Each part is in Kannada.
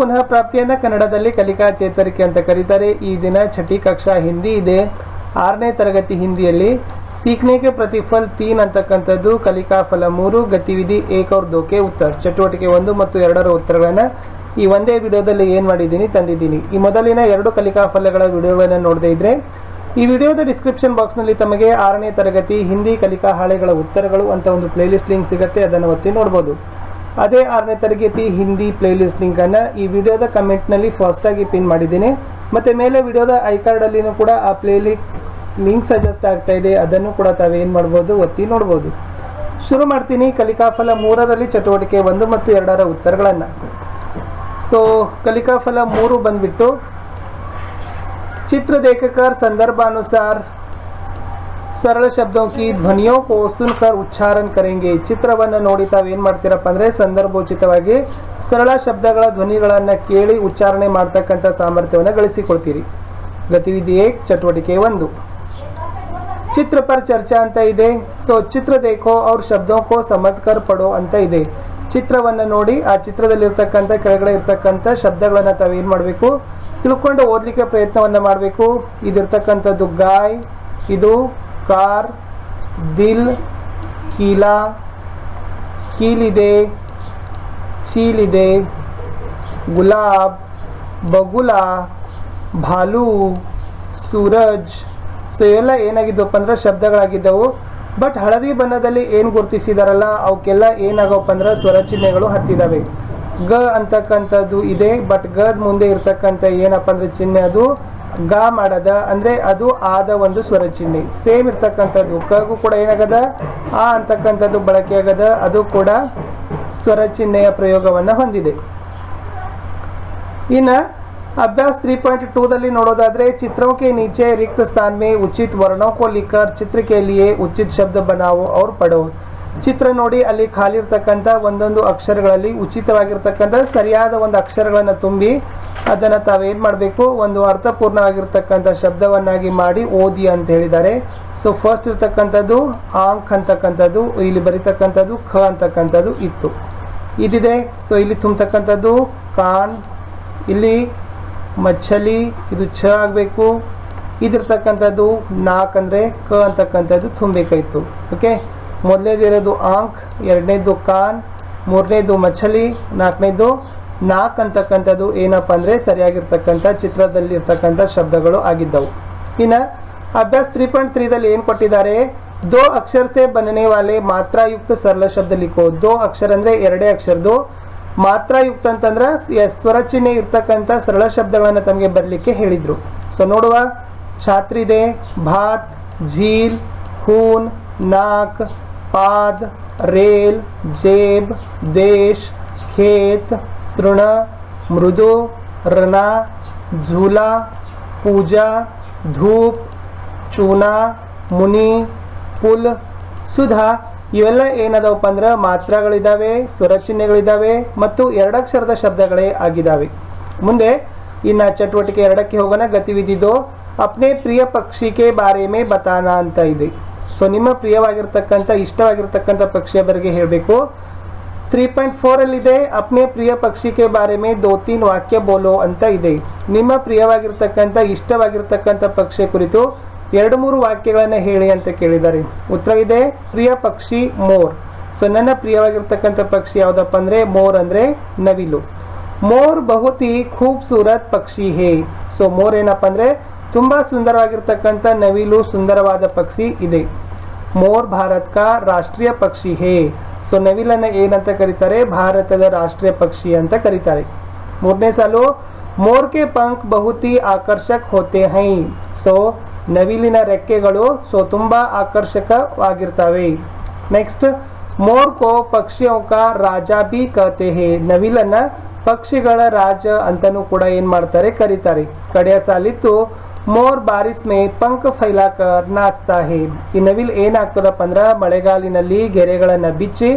ಪುನಃ ಪ್ರಾಪ್ತಿಯನ್ನು ಕನ್ನಡದಲ್ಲಿ ಕಲಿಕಾ ಚೇತರಿಕೆ ಅಂತ ಕರೀತಾರೆ. ಈ ದಿನ ಛಟಿ ಕಕ್ಷಾ ಹಿಂದಿ ಇದೆ. ಆರನೇ ತರಗತಿ ಹಿಂದಿಯಲ್ಲಿ ಸೀಕ್ನೆಗೆ ಪ್ರತಿಫಲ್ ತೀನ್ ಅಂತಕ್ಕಂಥದ್ದು ಕಲಿಕಾ ಫಲ ಮೂರು, ಗತಿವಿಧಿ ಏಕೌರ್ ದೋಕೆ ಉತ್ತರ. ಚಟುವಟಿಕೆ ಒಂದು ಮತ್ತು ಎರಡರ ಉತ್ತರಗಳನ್ನು ಈ ಒಂದೇ ವಿಡಿಯೋದಲ್ಲಿ ಏನು ಮಾಡಿದ್ದೀನಿ ತಂದಿದ್ದೀನಿ. ಈ ಮೊದಲಿನ ಎರಡು ಕಲಿಕಾ ಫಲಗಳ ವಿಡಿಯೋಗಳನ್ನು ನೋಡದೇ ಇದ್ರೆ ಈ ವಿಡಿಯೋದ ಡಿಸ್ಕ್ರಿಪ್ಷನ್ ಬಾಕ್ಸ್ನಲ್ಲಿ ತಮಗೆ ಆರನೇ ತರಗತಿ ಹಿಂದಿ ಕಲಿಕಾ ಹಾಳೆಗಳ ಉತ್ತರಗಳು ಅಂತ ಒಂದು ಪ್ಲೇಲಿಸ್ಟ್ ಲಿಂಕ್ ಸಿಗುತ್ತೆ, ಅದನ್ನು ಒತ್ತಿ ನೋಡ್ಬೋದು. ಅದೇ ಆರನೇ ತರಗತಿ ಹಿಂದಿ ಪ್ಲೇಲಿಸ್ಟ್ ಲಿಂಕನ್ನು ಈ ವಿಡಿಯೋದ ಕಮೆಂಟ್ನಲ್ಲಿ ಫಸ್ಟಾಗಿ ಪಿನ್ ಮಾಡಿದ್ದೀನಿ. ಮತ್ತು ಮೇಲೆ ವಿಡಿಯೋದ ಐ ಕಾರ್ಡಲ್ಲಿನೂ ಕೂಡ ಆ ಪ್ಲೇಲಿ ಲಿಂಕ್ ಸಜೆಸ್ಟ್ ಆಗ್ತಾ ಇದೆ. ಅದನ್ನು ಕೂಡ ತಾವೇನು ಮಾಡ್ಬೋದು ಒತ್ತಿ ನೋಡ್ಬೋದು. ಶುರು ಮಾಡ್ತೀನಿ ಕಲಿಕಾಫಲ ಮೂರರಲ್ಲಿ ಚಟುವಟಿಕೆ ಒಂದು ಮತ್ತು ಎರಡರ ಉತ್ತರಗಳನ್ನು. ಸೊ ಕಲಿಕಾಫಲ ಮೂರು ಬಂದ್ಬಿಟ್ಟು ಚಿತ್ರದೇಖಕರ್ ಸಂದರ್ಭಾನುಸಾರ संदर्भानुसार ಸರಳ ಶಬ್ದೋं की ಧ್ವನಿಯೋ ಕೋ ಸುನ್ಕರ್ ಉಚ್ಚಾರಣ ಕರೆಂಗೆ ಚಿತ್ರವನ್ನು ನೋಡಿ ತಾವೇನ್ ಮಾಡ್ತೀರಪ್ಪ ಅಂದ್ರೆ ಸಂದರ್ಭೋಚಿತವಾಗಿ ಸರಳ ಶಬ್ದಗಳ ಧ್ವನಿಗಳನ್ನ ಕೇಳಿ ಉಚ್ಚಾರಣೆ ಮಾಡ್ತಕ್ಕಂಥ ಸಾಮರ್ಥ್ಯವನ್ನು ಗಳಿಸಿಕೊಳ್ತೀರಿ ಗತಿವಿಧಿ ಏಕ್ ಚಟುವಟಿಕೆ ಒಂದು ಚಿತ್ರ ಪರ್ ಚರ್ಚಾ ಅಂತ ಇದೆ ಸೊ ಚಿತ್ರ ದೇಖೋ ಅವ್ರ ಶಬ್ದೋ ಕೋ ಸಮಜ್ಕರ್ ಪಡೋ ಅಂತ ಇದೆ ಚಿತ್ರವನ್ನ ನೋಡಿ ಆ ಚಿತ್ರದಲ್ಲಿರ್ತಕ್ಕಂಥ ಕೆಳಗಡೆ ಇರ್ತಕ್ಕಂಥ ಶಬ್ದಗಳನ್ನ ತಾವೇನ್ ಮಾಡಬೇಕು ತಿಳ್ಕೊಂಡು ಓದ್ಲಿಕ್ಕೆ ಪ್ರಯತ್ನವನ್ನ ಮಾಡಬೇಕು ಇದಿರ್ತಕ್ಕಂಥದ್ದು ಗಾಯ್ ಇದು ಕಾರ್, ದಿಲ್, ಕೀಲ, ಕೀಲಿದೆ ಚೀಲಿದೆ ಗುಲಾಬ್, ಬಗುಲ, ಭಾಲು, ಸೂರಜ್. ಸೊ ಇವೆಲ್ಲ ಏನಾಗಿದ್ದವಪ್ಪ ಅಂದ್ರೆ ಶಬ್ದಗಳಾಗಿದ್ದವು. ಬಟ್ ಹಳದಿ ಬಣ್ಣದಲ್ಲಿ ಏನು ಗುರುತಿಸಿದಾರಲ್ಲ, ಅವಕ್ಕೆಲ್ಲ ಏನಾಗವಪ್ಪ ಅಂದ್ರೆ ಸ್ವರ ಚಿಹ್ನೆಗಳು ಹತ್ತಿದಾವೆ. ಗ ಅಂತಕ್ಕಂಥದ್ದು ಇದೆ ಬಟ್ ಗದ ಮುಂದೆ ಇರ್ತಕ್ಕಂಥ ಏನಪ್ಪ ಅಂದ್ರೆ ಚಿಹ್ನೆ ಅದು? ಗ ಮಾಡದ ಅಂದ್ರೆ ಅದು ಆದ ಒಂದು ಸ್ವರ ಚಿಹ್ನೆ ಸೇಮ್ ಇರ್ತಕ್ಕಂಥದ್ದು ಕಗೂ ಕೂಡ ಏನಾಗದ ಆ ಅಂತಕ್ಕಂಥದ್ದು ಬಳಕೆ ಆಗದ ಅದು ಕೂಡ ಸ್ವರ ಚಿಹ್ನೆಯ ಪ್ರಯೋಗವನ್ನ ಹೊಂದಿದೆ ಇನ್ನ अभ्यास 3.2 ದಲ್ಲಿ ನೋಡೋದಾದ್ರೆ चित्रों के नीचे रिक्त स्थान में उचित वर्णों को लिखकर चित्र के लिए उचित शब्द बनाओ और पढ़ो ಚಿತ್ರ ನೋಡಿ ಅಲ್ಲಿ ಖಾಲಿ ಇರ್ತಕ್ಕಂಥ ಒಂದೊಂದು ಅಕ್ಷರಗಳಲ್ಲಿ ಉಚಿತವಾಗಿರ್ತಕ್ಕಂಥ ಸರಿಯಾದ ಒಂದು ಅಕ್ಷರಗಳನ್ನು ತುಂಬಿ ಅದನ್ನ ತಾವೇನ್ ಮಾಡಬೇಕು? ಒಂದು ಅರ್ಥಪೂರ್ಣವಾಗಿರ್ತಕ್ಕಂಥ ಶಬ್ದವನ್ನಾಗಿ ಮಾಡಿ ಓದಿ ಅಂತ ಹೇಳಿದ್ದಾರೆ. ಸೊ ಫಸ್ಟ್ ಇರ್ತಕ್ಕಂಥದ್ದು ಆಂಕ್ ಅಂತಕ್ಕಂಥದ್ದು, ಇಲ್ಲಿ ಬರೀತಕ್ಕಂಥದ್ದು ಖ ಅಂತಕ್ಕಂಥದ್ದು ಇತ್ತು. ಇದಿದೆ. ಸೊ ಇಲ್ಲಿ ತುಂಬತಕ್ಕಂಥದ್ದು ಕಾನ್, ಇಲ್ಲಿ ಮಚ್ಚಲಿ, ಇದು ಛ ಆಗಬೇಕು. ಇದಿರ್ತಕ್ಕಂಥದ್ದು ನಾಕ್ ಅಂದರೆ ಕ ಅಂತಕ್ಕಂಥದ್ದು ತುಂಬಬೇಕಾಯಿತು ಓಕೆ ಮೊದಲನೇದಿರೋದು ಆಂಕ್, ಎರಡನೇದು ಕಾನ್, ಮೂರನೇದು ಮಚ್ಚಲಿ, ನಾಲ್ಕನೇದು ನಾಕ್ ಅಂತಕ್ಕಂಥದ್ದು ಏನಪ್ಪ ಅಂದರೆ ಸರಿಯಾಗಿರ್ತಕ್ಕಂಥ ಚಿತ್ರದಲ್ಲಿ ಇರ್ತಕ್ಕಂಥ ಶಬ್ದಗಳು ಆಗಿದ್ದವು. ಇನ್ನು ಅಭ್ಯಾಸ ತ್ರೀ ಪಾಯಿಂಟ್ ತ್ರೀದಲ್ಲಿ ಏನು ಕೊಟ್ಟಿದ್ದಾರೆ? ದೋ ಅಕ್ಷರ ಸೆ ಬನನೆ ವಾಲೆ ಮಾತ್ರಾಯುಕ್ತ ಸರಳ ಶಬ್ದ ಲಿಖೋ. ದೋ ಅಕ್ಷರ ಅಂದರೆ ಎರಡೇ ಅಕ್ಷರದು ಮಾತ್ರಾಯುಕ್ತ ಅಂತಂದ್ರೆ ಸ್ವರಚಿಹ್ನೆ ಸ್ವರ ಚಿಹ್ನೆ ಇರ್ತಕ್ಕಂಥ ಸರಳ ಶಬ್ದಗಳನ್ನು ತಮಗೆ ಬರಲಿಕ್ಕೆ ಹೇಳಿದರು. ಸೊ ನೋಡುವ. ಛಾತ್ರಿದೆ, ಭಾತ್, ಝೀಲ್, ಹೂನ್, ನಾಕ್ ಪಾದ್ रेल जेब देश खेत तृण मृदु रना झूला पूजा ಧೂಪ್, ಚೂನಾ, ಮುನಿ, ಪುಲ್, ಸುಧಾ. ಇವೆಲ್ಲ ಏನದವಪ್ಪ ಅಂದ್ರೆ ಮಾತ್ರಗಳಿದಾವೆ ಸ್ವರ ಚಿಹ್ನೆಗಳಿದಾವೆ ಮತ್ತು ಎರಡಕ್ಷರದ ಶಬ್ದಗಳೇ ಆಗಿದಾವೆ. ಮುಂದೆ, ಇನ್ನ ಚಟುವಟಿಕೆ ಎರಡಕ್ಕೆ ಹೋಗೋಣ, ಗತಿವಿಧಿದು. ಅಪ್ನೆ ಪ್ರಿಯ ಪಕ್ಷಿಕೆ ಬಾರೆ ಮೇ ಬತಾನ ಅಂತ ಇದೆ. ಸೊ ನಿಮ್ಮ ಪ್ರಿಯವಾಗಿರ್ತಕ್ಕಂಥ, ಇಷ್ಟವಾಗಿರ್ತಕ್ಕಂಥ ಪಕ್ಷಿಯ ಬಗ್ಗೆ ಹೇಳಬೇಕು. ತ್ರೀ ಪಾಯಿಂಟ್ ಫೋರ್ ಅಲ್ಲಿ ಇದೆ ಅಪ್ನೆ ಪ್ರಿಯ ಪಕ್ಷಿಕೆ ಬಾರೆ ಮೇ ದೋ ತೀನ್ ವಾಕ್ಯ ಬೋಲೋ ಅಂತ ಇದೆ. ನಿಮ್ಮ ಪ್ರಿಯವಾಗಿರ್ತಕ್ಕಂಥ, ಇಷ್ಟವಾಗಿರ್ತಕ್ಕಂಥ ಪಕ್ಷಿ ಕುರಿತು ಎರಡು ಮೂರು ವಾಕ್ಯಗಳನ್ನು ಹೇಳಿ ಅಂತ ಕೇಳಿದ್ದಾರೆ. ಉತ್ತರ ಇದೆ, ಪ್ರಿಯ ಪಕ್ಷಿ ಮೋರ್. ಸೊ ನನ್ನ ಪ್ರಿಯವಾಗಿರ್ತಕ್ಕಂಥ ಪಕ್ಷಿ ಯಾವುದಪ್ಪ ಅಂದ್ರೆ, ಮೋರ್ ಅಂದ್ರೆ ನವಿಲು. ಮೋರ್ ಬಹುತಿ ಖೂಬ್ಸೂರತ್ ಪಕ್ಷಿ ಹೇ. ಸೊ ಮೋರ್ ಏನಪ್ಪ ಅಂದ್ರೆ, ತುಂಬಾ ಸುಂದರವಾಗಿರ್ತಕ್ಕಂಥ ನವಿಲು ಸುಂದರವಾದ ಪಕ್ಷಿ ಇದೆ. ಮೋರ್ ಭಾರತ್ ಕಾ ರಾಷ್ಟ್ರೀಯ ಪಕ್ಷಿ ಹೇ. ಸೊ ನವಿಲನ್ನ ಏನಂತ ಕರೀತಾರೆ? ಭಾರತದ ರಾಷ್ಟ್ರೀಯ ಪಕ್ಷಿ ಅಂತ ಕರೀತಾರೆ. ಮೂರನೇ ಸಾಲು ಮೋರ್ ಕೆ ಪಂಕ್ ಬಹುತಿ ಆಕರ್ಷಕ್ ಹೋತೆ ಹೈ. ಸೊ ನವಿಲಿನ ರೆಕ್ಕೆಗಳು ಸೊ ತುಂಬಾ ಆಕರ್ಷಕವಾಗಿರ್ತವೆ. ನೆಕ್ಸ್ಟ್ ಮೋರ್ ಕೋ ಪಕ್ಷಿಯೋ ಕಾ ರಾಜ ಬಿ ಕತೆ ಹೇ. ನವಿಲನ್ನ ಪಕ್ಷಿಗಳ ರಾಜ ಅಂತಾನೂ ಕೂಡ ಏನ್ ಮಾಡ್ತಾರೆ? ಕರೀತಾರೆ. ಕಡೆಯ ಸಾಲಿತ್ತು ಮೋರ್ ಬಾರಿಸ್ ಮೇ ಪಂಕ್ ಫೈಲಾಕರ್ ನಾಚ್ತಾ ಹೇ. ಈ ನವಿಲ್ ಏನಾಗ್ತದಪ್ಪ ಅಂದ್ರೆ ಮಳೆಗಾಲಿನಲ್ಲಿ ಗೆರೆಗಳನ್ನು ಬಿಚ್ಚಿ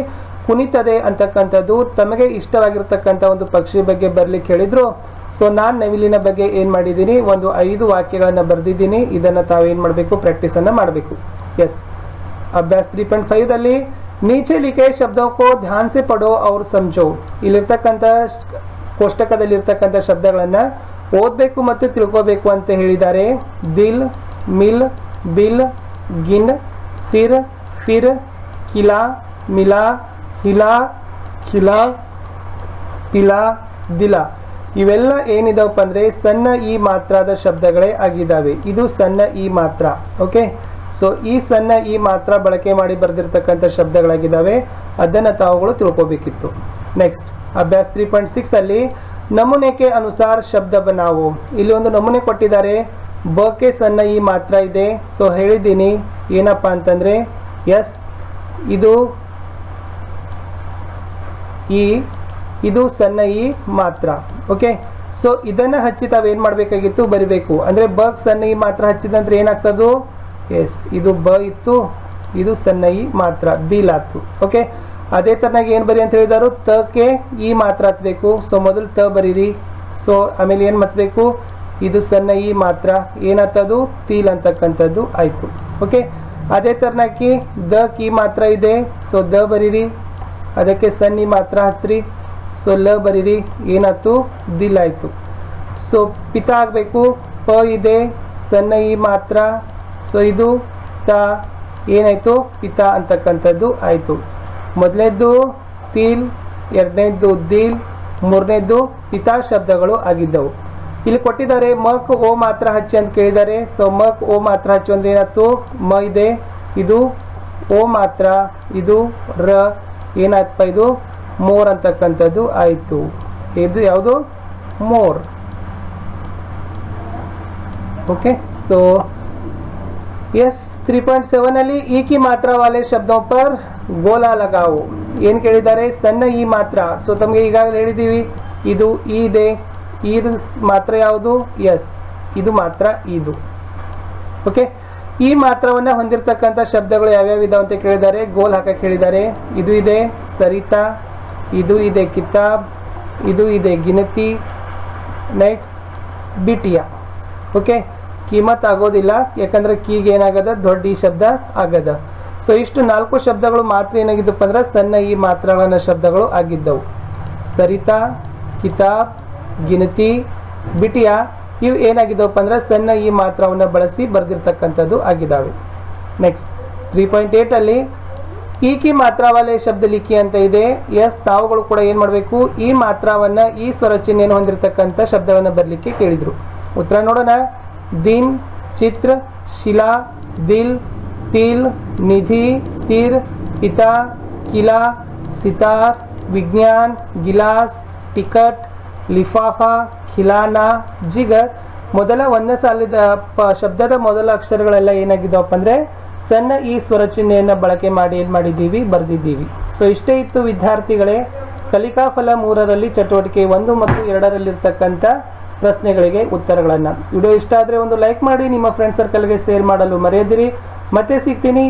ಕುಣಿತದೆ ಅಂತಕ್ಕಂಥದ್ದು ತಮಗೆ ಇಷ್ಟವಾಗಿರ್ತಕ್ಕಂಥ ಒಂದು ಪಕ್ಷಿ ಬಗ್ಗೆ ಬರ್ಲಿಕ್ಕೆ ಹೇಳಿದ್ರು. ಸೊ ನಾನು ನವಿಲಿನ ಬಗ್ಗೆ ಏನು ಮಾಡಿದ್ದೀನಿ? ಒಂದು ಐದು ವಾಕ್ಯಗಳನ್ನು ಬರೆದಿದ್ದೀನಿ. ಇದನ್ನ ತಾವೇನ್ ಮಾಡಬೇಕು? ಪ್ರಾಕ್ಟೀಸ್ ಅನ್ನ ಮಾಡಬೇಕು. ಎಸ್ ಅಭ್ಯಾಸ ತ್ರೀ ಪಾಯಿಂಟ್ ಫೈವ್ ದಲ್ಲಿ, ನೀಚೆ ಲಿಖೆ ಶಬ್ದಕ್ಕೂ ಕೋ ಧ್ಯಾನ್ ಸೆ ಪಡೋ ಅವ್ರು ಸಂಜೋ. ಇಲ್ಲಿರ್ತಕ್ಕಂಥ ಕೋಷ್ಟಕದಲ್ಲಿರ್ತಕ್ಕಂಥ ಶಬ್ದಗಳನ್ನ ಓದಬೇಕು ಮತ್ತು ತಿಳ್ಕೋಬೇಕು ಅಂತ ಹೇಳಿದ್ದಾರೆ. ದಿಲ್, ಮಿಲ್, ಬಿಲ್, ಗಿನ್, ಸಿರ್, ಫಿರ್, ಕಿಲಾ, ಮಿಲಾ, ಹಿಲಾ, ಖಿಲಾ, ಪಿಲಾ, ದಿಲ. ಇವೆಲ್ಲ ಏನಿದಾವಪ್ಪ ಅಂದರೆ ಸಣ್ಣ ಈ ಮಾತ್ರದ ಶಬ್ದಗಳೇ ಆಗಿದ್ದಾವೆ. ಇದು ಸಣ್ಣ ಈ ಮಾತ್ರ, ಓಕೆ? ಸೊ ಈ ಸಣ್ಣ ಈ ಮಾತ್ರ ಬಳಕೆ ಮಾಡಿ ಬರೆದಿರ್ತಕ್ಕಂಥ ಶಬ್ದಗಳಾಗಿದ್ದಾವೆ. ಅದನ್ನು ತಾವುಗಳು ತಿಳ್ಕೋಬೇಕಿತ್ತು. ನೆಕ್ಸ್ಟ್ ಅಭ್ಯಾಸ ತ್ರೀ ಪಾಯಿಂಟ್ ಸಿಕ್ಸ್ ಅಲ್ಲಿ ನಮೂನೆ ಕೆ ಅನುಸಾರ ಶಬ್ದ ಬನಾವು ಇಲ್ಲಿ ಒಂದು ನಮೂನೆ ಕೊಟ್ಟಿದ್ದಾರೆ. ಬ ಕೆ ಸಣ್ಣ ಈ ಮಾತ್ರ ಇದೆ. ಸೊ ಹೇಳಿದ್ದೀನಿ. ಏನಪ್ಪ ಅಂತಂದರೆ ಎಸ್ ಇದು ಈ, ಇದು ಸಣ್ಣ ಈ ಮಾತ್ರ. ಓಕೆ ಸೊ ಇದನ್ನು ಹಚ್ಚಿ ತಾವೇನು ಮಾಡಬೇಕಾಗಿತ್ತು? ಬರಿಬೇಕು. ಅಂದರೆ, ಬ ಸಣ್ಣ ಈ ಮಾತ್ರ ಹಚ್ಚಿದಂದ್ರೆ ಏನಾಗ್ತದು ಎಸ್ ಇದು ಬ ಇತ್ತು. ಇದು ಸಣ್ಣ ಈ ಮಾತ್ರ. ಬೀಲಾತು ಓಕೆ ಅದೇ ತರನಾಗಿ ಏನು ಬರಿ ಅಂತ ಹೇಳಿದಾರು? ತಕ್ಕೆ ಈ ಮಾತ್ರ ಹಚ್ಬೇಕು. ಸೊ, ಮೊದಲು ತ ಬರೀರಿ. ಸೊ, ಆಮೇಲೆ ಏನು ಮಚ್ಬೇಕು? ಇದು ಸಣ್ಣ ಈ ಮಾತ್ರ. ಏನತ್ತದು ತೀಲ್ ಅಂತಕ್ಕಂಥದ್ದು ಆಯ್ತು. ಓಕೆ ಅದೇ ತರನಾಗಿ ದ, ಕಿ ಮಾತ್ರ ಇದೆ. ಸೊ, ದ ಬರೀರಿ. ಅದಕ್ಕೆ ಸಣ್ಣ ಈ ಮಾತ್ರ ಹಚ್ರಿ. ಸೊ, ಲ ಬರೀರಿ. ಏನಾಯ್ತು? ದಿಲ್ ಆಯ್ತು. ಸೊ, ಪಿತ ಆಗಬೇಕು. ಪ ಇದೆ. ಸಣ್ಣ ಈ ಮಾತ್ರ. ಸೊ, ಇದು ತ. ಏನಾಯಿತು? ಪಿತ ಅಂತಕ್ಕಂಥದ್ದು ಆಯ್ತು. ಮೊದಲನೇದ್ದು ತೀಲ್, ಎರಡನೇದ್ದು ದಿಲ್, ಮೂರನೇದ್ದು ಪಿತಾ ಶಬ್ದಗಳು ಆಗಿದ್ದವು. ಇಲ್ಲಿ ಕೊಟ್ಟಿದ್ದಾರೆ, ಮಕ್ ಓ ಮಾತ್ರ ಹಚ್ಚಿ ಅಂತ ಕೇಳಿದ್ದಾರೆ. ಸೊ ಮಕ್ ಓ ಮಾತ್ರ ಹಚ್ಚು ಅಂದ್ರೆ ಏನಾಯ್ತು? ಮ ಇದೆ, ಇದು ಓ ಮಾತ್ರ, ಇದು ರ, ಏನಾಯ್ತಪ್ಪ ಇದು? ಮೋರ್ ಅಂತಕ್ಕಂಥದ್ದು ಆಯಿತು. ಇದು ಯಾವುದು? More. Okay so S three point ಸೆವೆನಲ್ಲಿ ಈಕಿ ಮಾತ್ರ ವಾಲೆ ಶಬ್ದ ಪರ್ ಗೋಲಾ ಲಗಾವು. ಏನು ಕೇಳಿದ್ದಾರೆ? ಸಣ್ಣ ಈ ಮಾತ್ರ. ಸೊ ತಮಗೆ ಈಗಾಗಲೇ ಹೇಳಿದ್ದೀವಿ, ಇದು ಈ ಇದೆ ಇದು ಮಾತ್ರ ಯಾವುದು? ಎಸ್. ಇದು ಮಾತ್ರ ಇದು. ಓಕೆ ಈ ಮಾತ್ರವನ್ನು ಹೊಂದಿರತಕ್ಕಂಥ ಶಬ್ದಗಳು ಯಾವ್ಯಾವ ಇದಾವೆ ಅಂತ ಕೇಳಿದ್ದಾರೆ? ಗೋಲ್ ಹಾಕಕ್ಕೆ ಹೇಳಿದ್ದಾರೆ. ಇದು ಇದೆ ಸರಿತಾ, ಇದು ಇದೆ ಕಿತಾಬ್, ಇದು ಇದೆ ಗಿನತಿ. ನೆಕ್ಸ್ಟ್ ಬಿಟಿಯ. ಓಕೆ ಕೀಮತ್ ಆಗೋದಿಲ್ಲ, ಯಾಕಂದ್ರೆ ಕೀಗೆ ಏನಾಗದ? ದೊಡ್ಡ ಈ ಶಬ್ದ ಆಗದ. ಸೊ ಇಷ್ಟು ನಾಲ್ಕು ಶಬ್ದಗಳು ಮಾತ್ರ ಏನಾಗಿದ್ದಪ್ಪ ಅಂದ್ರೆ ಸಣ್ಣ ಈ ಮಾತ್ರಗಳನ್ನ ಶಬ್ದಗಳು ಆಗಿದ್ದವು. ಸರಿತಾ, ಕಿತಾಬ್, ಗಿನತಿ, ಬಿಟಿಯಾ ಇವು ಏನಾಗಿದ್ದವಪ್ಪ ಅಂದ್ರೆ ಸಣ್ಣ ಈ ಮಾತ್ರವನ್ನ ಬಳಸಿ ಬರೆದಿರ್ತಕ್ಕಂಥದ್ದು ಆಗಿದ್ದಾವೆ. ನೆಕ್ಸ್ಟ್ ತ್ರೀ ಪಾಯಿಂಟ್ ಅಲ್ಲಿ ಈಕಿ ಮಾತ್ರಾವಲಯ ಶಬ್ದ ಲಿಖಿ ಅಂತ ಇದೆ. ಎಸ್ ತಾವುಗಳು ಕೂಡ ಏನು ಮಾಡಬೇಕು? ಈ ಮಾತ್ರವನ್ನ, ಈ ಸ್ವರಚನೆಯನ್ನು ಹೊಂದಿರತಕ್ಕಂಥ ಶಬ್ದವನ್ನು ಬರಲಿಕ್ಕೆ ಕೇಳಿದ್ರು. ಉತ್ತರ ನೋಡೋಣ. ದಿನ್, ಚಿತ್ರ, ಶಿಲಾ, ದಿಲ್ ತಿಲ್ ನಿಧಿ, ಸ್ಥಿರ್, ಪಿತಾ, ಕಿಲಾ, ಸಿತಾರ್, ವಿಜ್ಞಾನ್, ಗಿಲಾಸ್, ಟಿಕಟ್, ಲಿಫಾಫಾ, ಖಿಲಾನಾ, ಜಿಗರ್. ಮೊದಲ ಒಂದೇ ಸಾಲಿದ ಪ, ಶಬ್ದದ ಮೊದಲ ಅಕ್ಷರಗಳೆಲ್ಲ ಏನಾಗಿದ್ದಾವಪ್ಪ ಅಂದರೆ ಸಣ್ಣ ಈ ಸ್ವರ ಚಿಹ್ನೆಯನ್ನು ಬಳಕೆ ಮಾಡಿ ಏನು ಮಾಡಿದ್ದೀವಿ? ಬರೆದಿದ್ದೀವಿ. ಸೊ ಇಷ್ಟೇ ಇತ್ತು ವಿದ್ಯಾರ್ಥಿಗಳೇ. ಕಲಿಕಾಫಲ ಮೂರರಲ್ಲಿ ಚಟುವಟಿಕೆ ಒಂದು ಮತ್ತು ಎರಡರಲ್ಲಿರ್ತಕ್ಕಂಥ ಪ್ರಶ್ನೆಗಳಿಗೆ ಉತ್ತರಗಳನ್ನು. ವಿಡಿಯೋ ಇಷ್ಟ ಆದರೆ ಒಂದು ಲೈಕ್ ಮಾಡಿ, ನಿಮ್ಮ ಫ್ರೆಂಡ್ ಸರ್ಕಲ್ಗೆ ಶೇರ್ ಮಾಡಲು ಮರೆಯದಿರಿ. ಮತ್ತೆ ಸಿಗ್ತೀನಿ